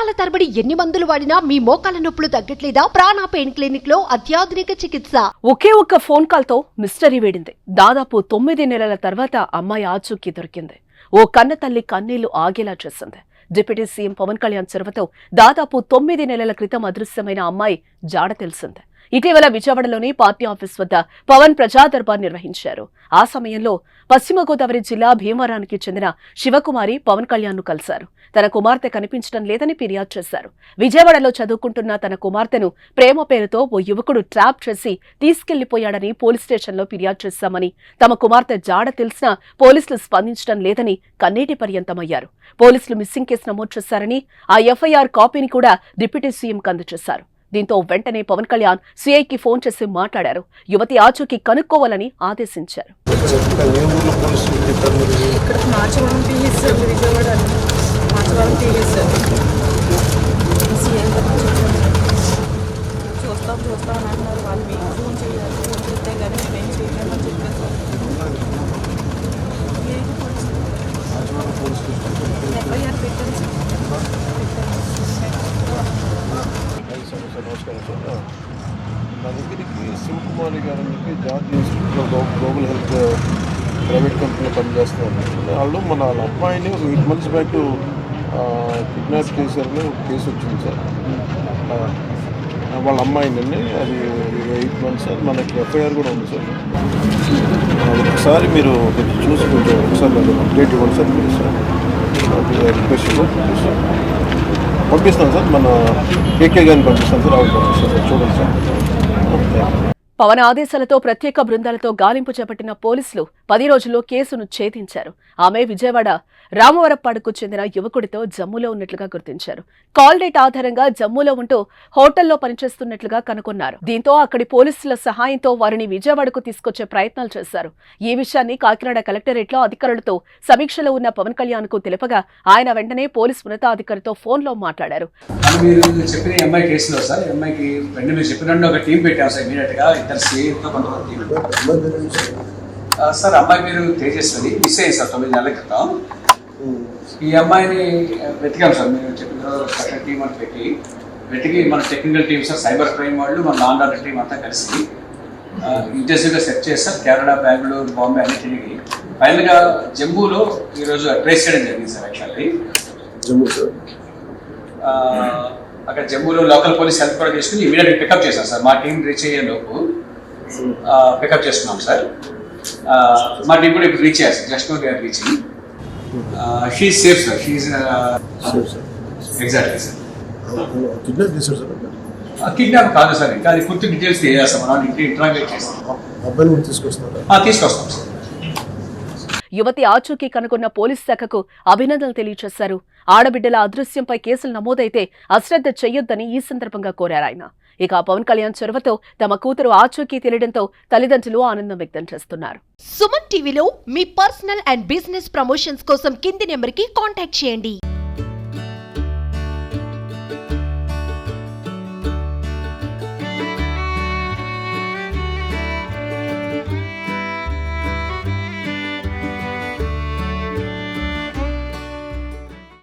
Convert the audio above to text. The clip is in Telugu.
సంవత్సరాల తరబడి ఎన్ని మందులు వాడినా మీ మోకాల నొప్పులు తగ్గట్లేదా? ప్రాణ పెయిన్ క్లినిక్లో అత్యాధునిక చికిత్స. ఒకే ఒక్క ఫోన్ కాల్తో మిస్టరీ వేడింది. దాదాపు తొమ్మిది నెలల తర్వాత అమ్మాయి ఆచూకీ దొరికింది. ఓ కన్న తల్లి కన్నీళ్ళు ఆగేలా చేసింది. డిప్యూటీ సీఎం పవన్ కళ్యాణ్ చొరవతో దాదాపు తొమ్మిది నెలల క్రితం అదృశ్యమైన అమ్మాయి జాడ తెలిసింది. ఇటీవల విజయవాడలోని పార్టీ ఆఫీస్ వద్ద పవన్ ప్రజా దర్బార్ నిర్వహించారు. ఆ సమయంలో పశ్చిమ గోదావరి జిల్లా భీమవరానికి చెందిన శివకుమారి పవన్ కళ్యాణ్ను కలిశారు. తన కుమార్తె కనిపించడం లేదని ఫిర్యాదు చేశారు. విజయవాడలో చదువుకుంటున్న తన కుమార్తెను ప్రేమ పేరుతో ఓ యువకుడు ట్రాప్ చేసి తీసుకెళ్ళిపోయాడని పోలీస్ స్టేషన్లో ఫిర్యాదు చేశామని తమ కుమార్తె జాడ తెలిసినా పోలీసులు స్పందించడం లేదని కన్నీటి పర్యంతమయ్యారు. పోలీసులు మిస్సింగ్ కేసు నమోదు చేశారని ఆ ఎఫ్ఐఆర్ కాపీని కూడా డిప్యూటీ సీఎం అందజేశారు. దీంతో వెంటనే పవన్ కళ్యాణ్ సీఐకి ఫోన్ చేసి మాట్లాడారు. యువతి ఆచూకీ కనుక్కోవాలని ఆదేశించారు. చూస్తాం చూస్తాం పోలీసులు చెప్పారు మీరు ఇక్కడ మార్చవరం టీఎస్ విజయవాడ మార్చవరం టీఎస్ చూస్తాం చూస్తాం అని అంటున్నారు వాళ్ళు మీకు ఫోన్ చేయాలి ఫోన్ చేస్తే కానీ మేము చేయలేమని చెప్పారు ఎఫ్ఐఆర్ పెట్టారు సార్ ఐదు సంవత్సరాలు నమస్కారం సార్ నా దగ్గరికి శివకుమారి గారు అని చెప్పి జాతీయ ఇన్స్టిట్యూట్లో గ్లోబల్ హెల్త్ ప్రైవేట్ కంపెనీలో uh, పనిచేస్తున్నారు వాళ్ళు మన వాళ్ళ అమ్మాయిని ఒక ఎయిట్ మంత్స్ బ్యాక్ కిడ్నాప్ చేశారని ఒక కేసు వచ్చింది సార్. వాళ్ళ అమ్మాయినండి అది ఎయిట్ మంత్స్ సార్. మనకి ఎఫ్ఐఆర్ కూడా ఉంది సార్. అది ఒకసారి మీరు చూసుకుంటే చూసి కొంచెం ఒకసారి అప్డేట్ ఇవ్వండి సార్ మీరు సార్. Request sir. పంపిస్తాను సార్. మన కేకే గారిని పంపిస్తాను సార్. ఆవిడ పంపిస్తాను సార్. చూడండి సార్. థ్యాంక్ యూ పవన్ ఆదేశాలతో ప్రత్యేక బృందాలతో గాలింపు చేపట్టిన పోలీసులు పది రోజుల్లో కేసును ఛేదించారు. ఆమె విజయవాడ రామవరప్పాడుకు చెందిన యువకుడితో జమ్మూలో ఉన్నట్లుగా గుర్తించారు. కాల్ డేట్ ఆధారంగా జమ్మూలో ఉంటూ హోటల్లో పనిచేస్తున్నట్లుగా కనుగొన్నారు. దీంతో అక్కడి పోలీసుల సహాయంతో వారిని విజయవాడకు తీసుకొచ్చే ప్రయత్నాలు చేశారు. ఈ విషయాన్ని కాకినాడ కలెక్టరేట్లో అధికారులతో సమీక్షలో ఉన్న పవన్ కళ్యాణ్కు తెలుపగా ఆయన వెంటనే పోలీస్ ఉన్నతాధికారితో ఫోన్లో మాట్లాడారు. చెప్పిన కేసులో సార్ మీరు ఒక టీం పెట్టాం సార్ ఇమీడియట్గా ఇద్దరు సేఫ్తో కొంతమంది సార్ అమ్మాయి మీరు తేజస్వరి మిస్ అయ్యింది సార్ తొమ్మిది నెలల క్రితం. ఈ అమ్మాయిని వెతికాం సార్ మీరు చెప్పిన తర్వాత స్పెషల్ టీం అని పెట్టి. వెతికి మన technical team sir cyber crime వాళ్ళు మన లాండ్ ఆర్డర్ టీం అంతా కలిసి ఇంటెన్సివ్గా సెర్చ్ చేస్తాం కేరళ బెంగళూరు బాంబే అన్ని తిరిగి. ఫైనల్గా జమ్మూలో ఈరోజు ట్రేస్ చేయడం జరిగింది సార్ యాక్చువల్లీ జమ్మూ సార్? అక్కడ జమ్మూలో లోకల్ పోలీస్ హెల్ప్ కూడా తీసుకుని ఇమీడియట్ పికప్ చేశాం సార్. మా టీం రీచ్ అయ్యే లోపు. పికప్ చేస్తున్నాం సార్. ఆ, మా టీం కూడా ఇప్పుడు రీచ్ అయ్యారు sir just they are reaching she safe sir she exactly sir kidnap చేశారు సార్ కిడ్నాప్ కాదు సార్ ఇంకా అది పూర్తి డీటెయిల్స్ తెలియజేస్తాం మనం ఇంటి ఇంట్రాగేట్ చేస్తాం. అబ్బాయిని ఆ, తీసుకొస్తాం సార్ యువతి ఆచూకీ కనుగొన్న పోలీస్ శాఖకు అభినందనలు తెలియజేశారు. ఆడబిడ్డల అదృశ్యంపై కేసులు నమోదైతే అశ్రద్ధ చెయ్యొద్దని ఈ సందర్భంగా కోరారు ఆయన. ఇక పవన్ కళ్యాణ్ చొరవతో తమ కూతురు ఆచూకీ తెలియడంతో తల్లిదండ్రులు ఆనందం వ్యక్తం చేస్తున్నారు. సుమన్ టీవీలో మీ పర్సనల్ అండ్ బిజినెస్ ప్రమోషన్స్ కోసం కింది నెంబర్కి కాంటాక్ట్ చేయండి.